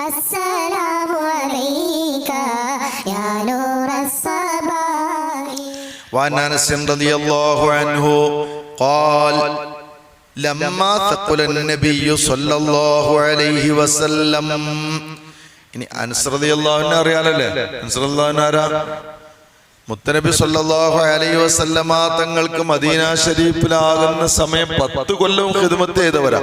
السلام عليك يا نور الصباح وعن انس رضي الله عنه قال لما ثقل النبي صلى الله عليه وسلم ഇനി അൻസ് റളിയല്ലാഹുവിനെ അറിയാലല്ലേ അൻസ് റളിയല്ലാഹു ആരാ മുത്തനബി സല്ലല്ലാഹു അലൈഹി വസല്ലമ തങ്ങൾക്ക് മദീന ഷരീഫിലാകുന്ന സമയം പത്ത് കൊല്ലവും ഖിദ്മത്ത് ചെയ്തവരാ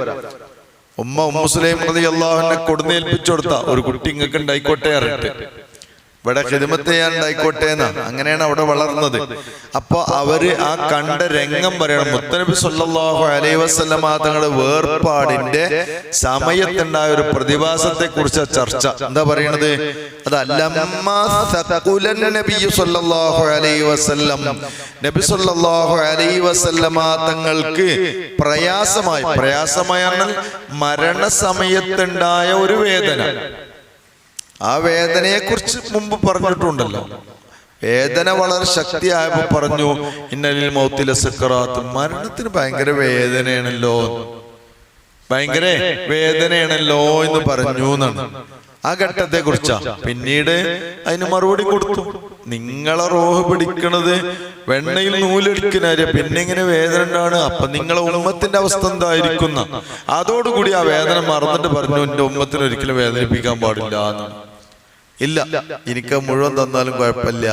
ഉമ്മ ഉമ്മുസ്ലൈം അള്ളാഹുവിനെ കൊടുന്നേൽപ്പിച്ചു കൊടുത്ത ഒരു കുട്ടി ഇങ്ങക്ക് ഉണ്ടായിക്കോട്ടെ ഇവിടെ ചെയ്യാൻ ഉണ്ടായിക്കോട്ടെ അങ്ങനെയാണ് അവിടെ വളർന്നത്. അപ്പൊ അവർ ആ കണ്ട രംഗം പറയണം. മുത്തനബി സല്ലല്ലാഹു അലൈഹി വസല്ലമ തങ്ങളുടെ വേർപാടിന്റെ സമയത്തുണ്ടായ ഒരു പ്രതിഭാസത്തെ കുറിച്ച് ചർച്ച. എന്താ പറയണത്? തങ്ങൾക്ക് പ്രയാസമായി. പ്രയാസമായി. മരണ മരണസമയത്തുണ്ടായ ഒരു വേദന. ആ വേദനയെ കുറിച്ച് മുമ്പ് പറഞ്ഞിട്ടുണ്ടല്ലോ. വേദന വളരെ ശക്തിയായപ്പോ പറഞ്ഞു ഇന്നലിൽ മൗത്തിലെ സക്കറാത്ത് മരണത്തിന് ഭയങ്കര വേദനയാണല്ലോ. ഭയങ്കര വേദനയാണല്ലോ എന്ന് പറഞ്ഞു എന്നാണ്. ആ ഘട്ടത്തെ കുറിച്ചാ പിന്നീട് അതിന് മറുപടി കൊടുത്തു. നിങ്ങളെ റോഹ് പിടിക്കണത് വെണ്ണയിൽ നൂലെടുക്കിനാര് പിന്നെ ഇങ്ങനെ വേദന ഉണ്ടാണ്. അപ്പൊ നിങ്ങളെ ഉമ്മത്തിന്റെ അവസ്ഥ എന്തായിരിക്കുന്ന? അതോടുകൂടി ആ വേദന മറന്നിട്ട് പറഞ്ഞു എന്റെ ഉമ്മത്തിന് ഒരിക്കലും വേദനിപ്പിക്കാൻ പാടില്ല എന്ന്. ഇല്ല. എനിക്ക് മുഴുവൻ തന്നാലും കുഴപ്പമില്ല.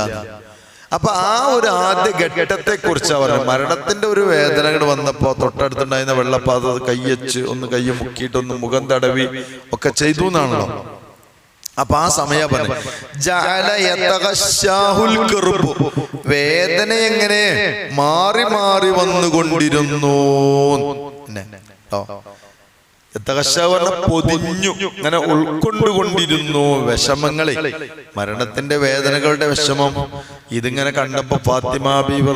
അപ്പൊ ആ ഒരു ആദ്യ ഘട്ടത്തെ കുറിച്ചാ പറഞ്ഞു മരണത്തിന്റെ ഒരു വേദനകൾ വന്നപ്പോ തൊട്ടടുത്തുണ്ടായിരുന്ന വെള്ളപ്പാത കയ്യച്ച് ഒന്ന് കൈ മുക്കിയിട്ട് ഒന്ന് മുഖം തടവി ഒക്കെ ചെയ്തു എന്നാണല്ലോ. അപ്പൊ ആ സമയ. വേദന എങ്ങനെ മാറി മാറി വന്നുകൊണ്ടിരുന്നു പൊതിഞ്ഞു ഇങ്ങനെ ഉൾക്കൊണ്ടുകൊണ്ടിരുന്നു വിഷമങ്ങളെ. മരണത്തിന്റെ വേദനകളുടെ വിഷമം. ഇതിങ്ങനെ കണ്ടപ്പോ ഫാത്തിമ ബീബി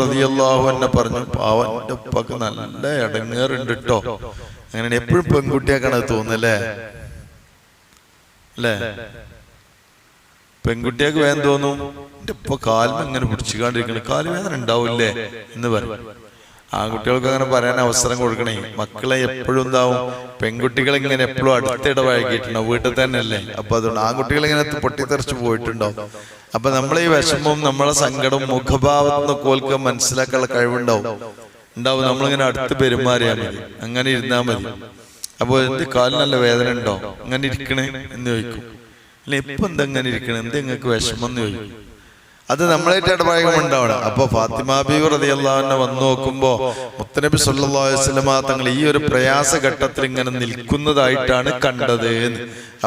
എന്നെ പറഞ്ഞു പാവന്റെ ഉപ്പൊക്കെ നല്ല ഇടങ്ങേറുണ്ട് കേട്ടോ അങ്ങനെ എപ്പോഴും പെൺകുട്ടിയാക്കാണ് തോന്നുന്നല്ലേ? അല്ലേ പെൺകുട്ടിയൊക്കെ വേദന തോന്നും. ഇപ്പൊ കാലം ഇങ്ങനെ പിടിച്ചുകൊണ്ടിരിക്കണ. കാൽ വേദന ഉണ്ടാവില്ലേ? എന്ന് പറയും. ആൺകുട്ടികൾക്ക് അങ്ങനെ പറയാൻ അവസരം കൊടുക്കണേ. മക്കളെ എപ്പോഴും എന്താവും? പെൺകുട്ടികൾ ഇങ്ങനെ എപ്പോഴും അടുത്തിട വഴകിയിട്ടുണ്ടാവും വീട്ടിൽ തന്നെ അല്ലേ അപ്പൊ അതുകൊണ്ട് ആൺകുട്ടികൾ ഇങ്ങനെ പൊട്ടിത്തെറിച്ച് പോയിട്ടുണ്ടോ? അപ്പൊ നമ്മളെ ഈ വിഷമവും നമ്മളെ സങ്കടവും മുഖഭാവത്തിന് കോൽക്ക് മനസ്സിലാക്കാനുള്ള കഴിവുണ്ടാവും. ഉണ്ടാവും. നമ്മളിങ്ങനെ അടുത്ത് പെരുമാറിയാൽ മതി. അങ്ങനെ ഇരുന്നാൽ മതി. അപ്പൊ എന്ത് കാലിന് നല്ല വേദന ഉണ്ടോ? അങ്ങനെ ഇരിക്കണേ എന്ന് ചോദിക്കും. അല്ലെ ഇപ്പൊ എന്തെങ്ങനെ ഇരിക്കണേ? എന്ത് നിങ്ങൾക്ക് വിഷമം എന്ന് ചോദിക്കും. അത് നമ്മളായിട്ട് ഇടപഴകമുണ്ടാവണം. അപ്പൊ ഫാത്തിമ ബീവർ റളിയല്ലാഹുവിനെ വന്നു നോക്കുമ്പോ മുത്തനബി സല്ലാസ്ലമ തങ്ങൾ ഈ ഒരു പ്രയാസ ഘട്ടത്തിൽ ഇങ്ങനെ നിൽക്കുന്നതായിട്ടാണ് കണ്ടത്.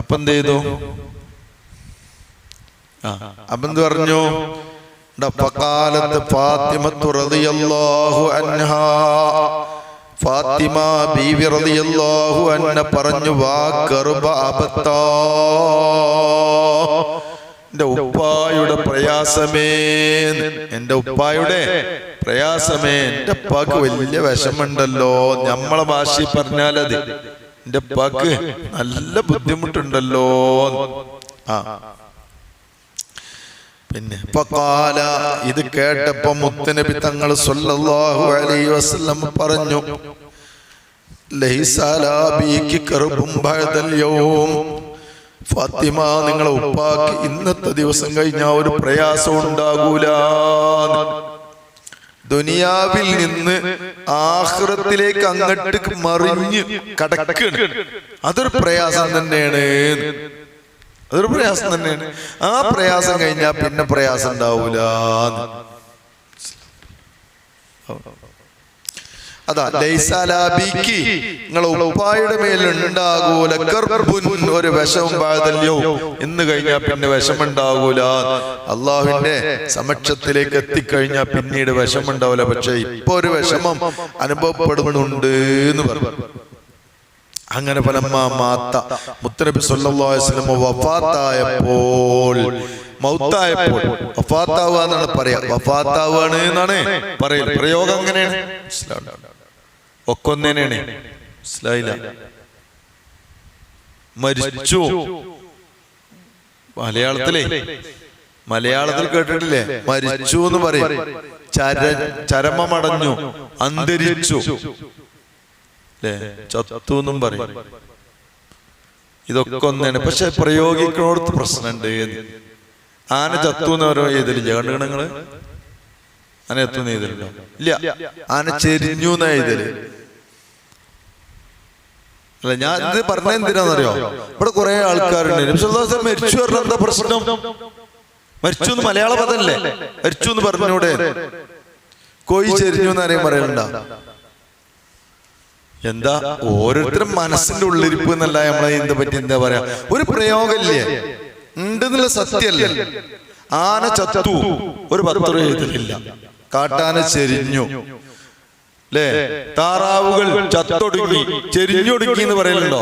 അപ്പൊ എന്ത് ചെയ്തു? ആ അപ്പൊ എന്ത് പറഞ്ഞു? ഫാത്തിമ റളിയല്ലാഹു അൻഹാ. ഫാത്തിമ ബീവി റളിയല്ലാഹു അൻഹ പറഞ്ഞു വാ കർബ എന്റെ ഉപ്പായുടെ പ്രയാസമേ എന്റെ ഉപ്പായുടെ പ്രയാസമേ എന്റെ ഉപ്പാക്ക് വലിയ വിഷമുണ്ടല്ലോ നമ്മളെ ഭാഷ പറഞ്ഞാലത് എന്റെ ഉപ്പാക്ക് നല്ല ബുദ്ധിമുട്ടുണ്ടല്ലോ. ആ പിന്നെ. ഇത് കേട്ടപ്പോ മുത്തനബി തങ്ങൾ സല്ലല്ലാഹു അലൈഹി വസല്ലം പറഞ്ഞു ഫാത്തിമ നിങ്ങളെ ഉപ്പാക്ക് ഇന്നത്തെ ദിവസം കഴിഞ്ഞാൽ ഒരു പ്രയാസം ഉണ്ടാകൂല. ദുനിയാവിൽ നിന്ന് ആഹ്റത്തിലേക്ക് അങ്ങട്ട് മറിഞ്ഞ് കടക്കണ്. അതൊരു പ്രയാസം തന്നെയാണ്. അതൊരു പ്രയാസം തന്നെയാണ്. ആ പ്രയാസം കഴിഞ്ഞാൽ പിന്നെ പ്രയാസം ഉണ്ടാവൂല അതാ ലൈസാലാബിക്ക് നിങ്ങളെ ഉപ്പായുടെ മേലുണ്ടാകൂല ഒരു വിഷവും പാതല്യോ എന്ന് കഴിഞ്ഞാൽ പിന്നെ വിഷമുണ്ടാകൂല അള്ളാഹുവിന്റെ സമക്ഷത്തിലേക്ക് എത്തിക്കഴിഞ്ഞാൽ പിന്നീട് വിഷമുണ്ടാവില്ല പക്ഷെ ഇപ്പൊ ഒരു വിഷമം അനുഭവപ്പെടുന്നുണ്ട് എന്ന് പറഞ്ഞു. അങ്ങനെ ഫലമ്മ മാത്ത. മുത്തനബി സല്ലാസ്ലമ വഫാത്തായപ്പോൾ മൗത്തായപ്പോൾ. വഫാത്താവുക എന്നാണ് പറയാ. വഫാത്താവാണ് എന്നാണ് പറയൽ പ്രയോഗം അങ്ങനെയാണ് ഒക്കൊന്നേനാണ് മനസ്സിലായില്ല മരിച്ചു. മലയാളത്തിലേ. മലയാളത്തിൽ കേട്ടിട്ടില്ലേ? മരിച്ചു എന്ന് പറയും. ചര ചരമമടഞ്ഞു. അന്തരിച്ചു. അല്ലേ ചത്തു എന്നും പറയും. ഇതൊക്കെ ഒന്നാണ്. പക്ഷെ പ്രയോഗിക്കണോടത്ത് പ്രശ്നമുണ്ട്. ആന ചത്തു എന്ന് പറയുമ്പോൾ എഴുതലില്ല കണ്ടു നിങ്ങൾ ആന എത്തു എഴുതലുണ്ടോ ഇല്ല. ആന ചെരിഞ്ഞു എന്ന എഴുതൽ അല്ല ഞാൻ ഇത് പറഞ്ഞ എന്തിനാണെന്നറിയോ? ഇവിടെ കുറെ ആൾക്കാരുണ്ട്. മരിച്ചു പറഞ്ഞ എന്താ പ്രശ്നം? മരിച്ചു എന്ന് മലയാള പദല്ലേ മരിച്ചു എന്ന് പറഞ്ഞൂടെ? കോഴി ചെരിഞ്ഞു എന്ന് ആരെയും പറയണ്ട എന്താ? ഓരോരുത്തരും മനസ്സിന്റെ ഉള്ളിരിപ്പ് എന്നല്ല നമ്മളെ എന്ത് പറ്റി? എന്താ പറയാ? ഒരു പ്രയോഗല്ലേ? ഉണ്ടെന്നുള്ള സത്യല്ലേ? ആന ചത്തു. ഒരു പത്ര എഴുതലില്ല. കാട്ടാന ചെരിഞ്ഞു. അല്ലേ താറാവുകൾ ചത്തൊടുക്കി ചെരിഞ്ഞൊടുക്കി എന്ന് പറയലുണ്ടോ?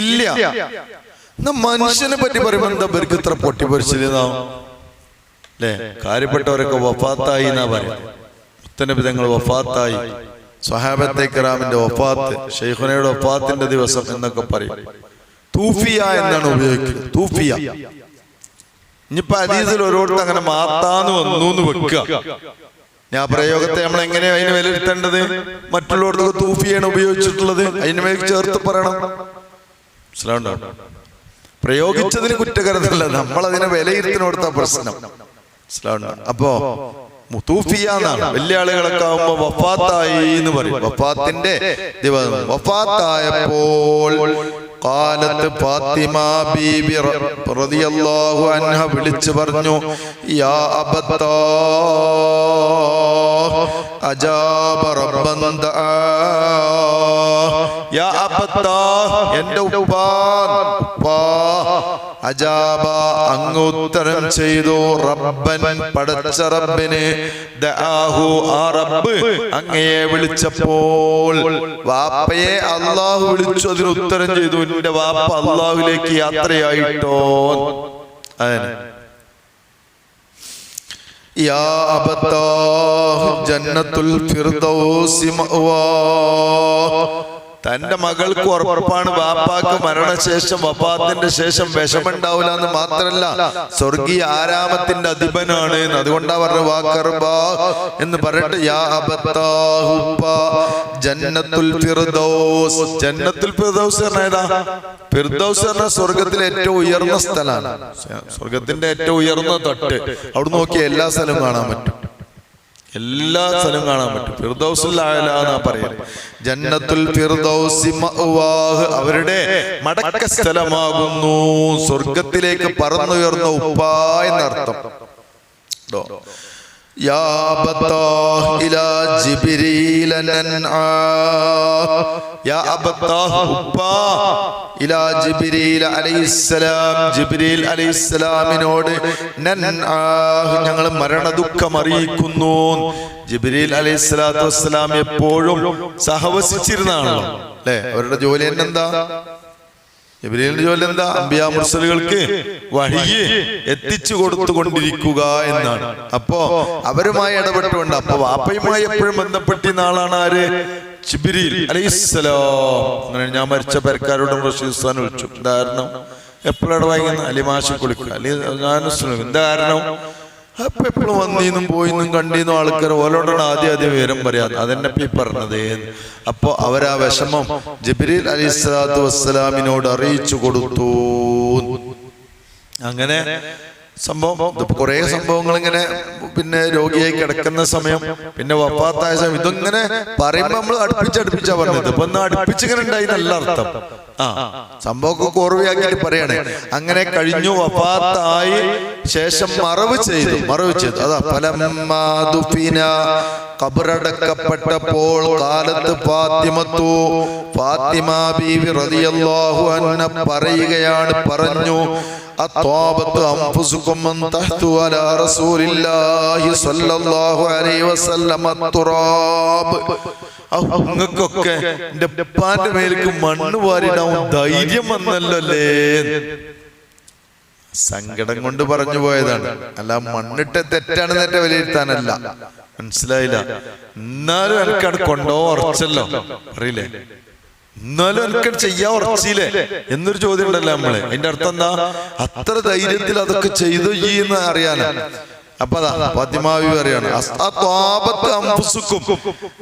ഇല്ല. മനുഷ്യനെ പറ്റി പറയുമ്പോ എന്താ പേർക്ക് ഇത്ര പൊട്ടിപ്പൊരിച്ചിരുന്നാവും അല്ലേ കാര്യപ്പെട്ടവരൊക്കെ വഫാത്തായി എന്നാ പറയാം? വിധങ്ങൾ വഫാത്തായി. സ്വഹാബത്തെ കറാമിന്റെ ഒപ്പാത്ത് ഷെയ്ഖുനയുടെ വഫാത്തിന്റെ ദിവസം എന്നൊക്കെ പറയും. തൂഫിയ എന്നാണ് ഉപയോഗിക്കുന്നത്. തൂഫിയ. ഇനിയിപ്പോ അതീതിൽ ഓരോരുത്തർ അങ്ങനെ മാത്താന്ന് വന്നു എന്ന് വെക്കുക. ഞാൻ പ്രയോഗത്തെ നമ്മൾ എങ്ങനെയാ അതിന് വിലയിരുത്തേണ്ടത്? മറ്റുള്ളവർക്ക് തൂഫിയാണ് ഉപയോഗിച്ചിട്ടുള്ളത്. അതിന് മേൽ ചേർത്ത് പറയണം. മനസ്സിലാവുണ്ടോ? പ്രയോഗിച്ചതിന് കുറ്റകരതല്ല നമ്മൾ അതിനെ വിലയിരുത്തിനോടുത്ത പ്രശ്നം. മനസ്സിലാവുണ്ടോ? അപ്പോ മുത്തൂഫിയ എന്നാണ് വലിയ ആളുകളൊക്കെ ആവുമ്പോ വഫാത്തായി എന്ന് പറയും. വഫാത്തിന്റെ ദിവസം. വഫാത്തായപ്പോൾ കാലത്ത് ഫാത്തിമ ബീബി റളിയല്ലാഹു അൻഹ വിളിച്ചു പറഞ്ഞു യാ അബത്താ അജാബ റബ്ബൻ യാ അബത്താ എന്റെ ഉപ്പാ ഉപ്പാ അജാബ അങ്ങ് ഉത്തരം ചെയ്തു. റബ്ബൻ പടച്ച റബ്ബിനെ ദആഹു ആ റബ്ബ് അങ്ങയെ വിളിച്ചപ്പോൾ വാപ്പയെ അള്ളാഹു വിളിച്ചു. അതിന് ഉത്തരം ചെയ്തു. എന്റെ വാപ്പ അള്ളാഹുലേക്ക് യാത്രയായിട്ടോ? അതിന് യാ അബത്താഹ് ജന്നത്തുൽ ഫിർദൗസി മഅവാ. തന്റെ മകൾക്ക് ഉറപ്പാണ് ബാപ്പാക്ക് മരണശേഷം വപ്പാത്തിന്റെ ശേഷം വിഷമുണ്ടാവില്ല എന്ന് മാത്രല്ല സ്വർഗീയ ആരാമത്തിന്റെ അധിപനാണ്. അതുകൊണ്ടാ പറഞ്ഞ വാക്കർബാ എന്ന് പറഞ്ഞിട്ട് യാ അബത്താഹുപ്പ ജന്നത്തുൽ ജന്നത്തുൽ സ്വർഗത്തിലെ ഏറ്റവും ഉയർന്ന സ്ഥലമാണ്. സ്വർഗത്തിന്റെ ഏറ്റവും ഉയർന്ന തട്ട് അവിടെ നോക്കിയാൽ എല്ലാ സ്ഥലവും കാണാൻ പറ്റും. എല്ലാ സ്ഥലവും കാണാൻ പറ്റും. ഫിർദൗസുൽ പറയാം. ജന്നത്തുൽ ഫിർദൗസി മഅവാഹ് അവരുടെ മടക്ക സ്ഥലമാകുന്നു. സ്വർഗത്തിലേക്ക് പറന്നുയർന്ന ഉപ്പാ എന്നർത്ഥം. അബത്താഹ് ഇലാ ജിബ്രീല നൻആ യാ അബത്താഹ് ഉപ്പാ ഇലാ അലൈഹിസ്സലാം. അലൈഹിസ്സലാമിനോട് മരണദുഃഖം അറിയിക്കുന്നു. ജിബ്രീൽ അലൈഹിസ്സലാത്തു വസ്സലാം എപ്പോഴും സഹവസിച്ചിരുന്നാണല്ലോ. അല്ലെ? അവരുടെ ജോലി തന്നെ എന്താ? ഇബ്രീലിന്റെ ജോലി എന്താ? അമ്പിയ മുർസലുകൾക്ക് വഴിയെ എത്തിച്ചു കൊടുത്തുകൊണ്ടിരിക്കുക എന്നാണ്. അപ്പോ അവരുമായി ഇടപെട്ടുകൊണ്ട് അപ്പൊ വാപ്പയുമായി എപ്പോഴും ബന്ധപ്പെട്ടിരുന്ന ആളാണ് ആര്? ചിബിരി അലൈസലോ അങ്ങനെ ഞാൻ മരിച്ച പെരക്കാരോടും റഷീസ്ഥാൻ വിളിച്ചു. എന്താ കാരണം എപ്പോഴാണ് വായിക്കുന്ന അലിമാശി കുളിക്കുക. അലി ഞാൻ എന്താ കാരണം? അപ്പൊ എപ്പോഴും വന്നീന്നും പോയിന്നും കണ്ടീന്നും ആൾക്കാർ ഓലോടാണ് ആദ്യം ആദ്യം വിവരം പറയാം. അതെന്നെ ഈ പറഞ്ഞത്. അപ്പൊ അവരാ വിഷമം ജബിരിൽ അലി സ്വലാത്തു വസ്സലാമിനോട് അറിയിച്ചു കൊടുത്തു. അങ്ങനെ സംഭവം കുറെ സംഭവങ്ങൾ ഇങ്ങനെ പിന്നെ രോഗിയായി കിടക്കുന്ന സമയം പിന്നെ വപ്പാത്തായ സമയം ഇതൊങ്ങനെ പറയുമ്പോ നമ്മൾ അടുപ്പിച്ചടുപ്പിച്ചാ പറഞ്ഞത്. ഇപ്പൊ ഒന്ന് അടുപ്പിച്ചിങ്ങനെ ഉണ്ടായി നല്ല അർത്ഥം. ആ സംഭവമൊക്കെ കോർവയാക്കിയിട്ട് പറയണേ. അങ്ങനെ കഴിഞ്ഞു വഫാത്തായി. ശേഷം മറവ് ചെയ്തു മറവ് ചെയ്തു. അതാ ഫലമാതുഫിന കബറടക്കപ്പെട്ടപ്പോൾ കാലത്ത് ഫാത്തിമത്തു ഫാത്തിമ ബീവി റളിയല്ലാഹു അൻഹ പറയുകയാണ് പറഞ്ഞു അത്വാബത്ത് അംഫുസുക്കും തഹ്തു അലാ റസൂലില്ലാഹി സ്വല്ലല്ലാഹു അലൈഹി വസല്ലമ തുറാബ്. നിങ്ങൾക്കൊക്കെ എന്റെ ഉപ്പാന്റെ മേലേക്ക് മണ്ണ് വാരിടാവും ധൈര്യം വന്നല്ലോ അല്ലേ സങ്കടം കൊണ്ട് പറഞ്ഞു പോയതാണ്. അല്ല മണ്ണിട്ട തെറ്റാണ് തെറ്റ വിലയിരുത്താനല്ല. മനസ്സിലായില്ല? എന്നാലും എനിക്കവിടെ കൊണ്ടോ ഉറച്ചല്ലോ. അറിയില്ലേ? എന്നാലും എനിക്ക് ചെയ്യാൻ ഉറച്ചില്ലേ? എന്നൊരു ചോദ്യം ഉണ്ടല്ലോ നമ്മൾ. അതിന്റെ അർത്ഥം എന്താ? അത്ര ധൈര്യത്തിൽ അതൊക്കെ ചെയ്തു ഈ എന്ന് അറിയാനാ.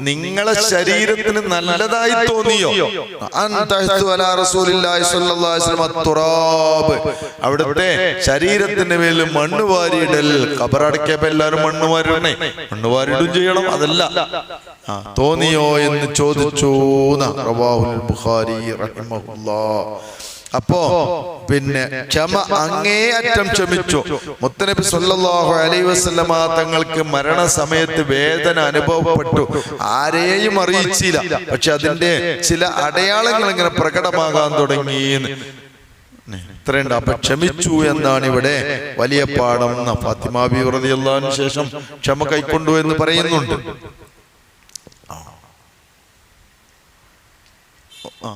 നിങ്ങളെ ശരീരത്തിന് നല്ലതായി തോന്നിയോ. അവിടുത്തെ ശരീരത്തിന്റെ മേൽ മണ്ണ് വാരിയിടൽ. കബറടക്കിയപ്പോ എല്ലാരും മണ്ണ് വാരിടണേ. മണ്ണ് വാരിടും ചെയ്യണം അതല്ല. തോന്നിയോ എന്ന് ചോദിച്ചു ബുഖാരി അപ്പോ പിന്നെ ക്ഷമ അങ്ങേയറ്റം ക്ഷമിച്ചു. മുത്തനബി സല്ലാഹു അലൈ വസ്ലമ തങ്ങൾക്ക് മരണസമയത്ത് വേദന അനുഭവപ്പെട്ടു. ആരെയും അറിയിച്ചില്ല. പക്ഷെ അതിന്റെ ചില അടയാളങ്ങൾ ഇങ്ങനെ പ്രകടമാകാൻ തുടങ്ങി ഇത്രയുണ്ട്. അപ്പൊ ക്ഷമിച്ചു എന്നാണ് ഇവിടെ വലിയ പാഠം. ഫാത്തിമാബി വ്രതിയുള്ളതിനു ശേഷം ക്ഷമ കൈക്കൊണ്ടു എന്ന് പറയുന്നുണ്ട്.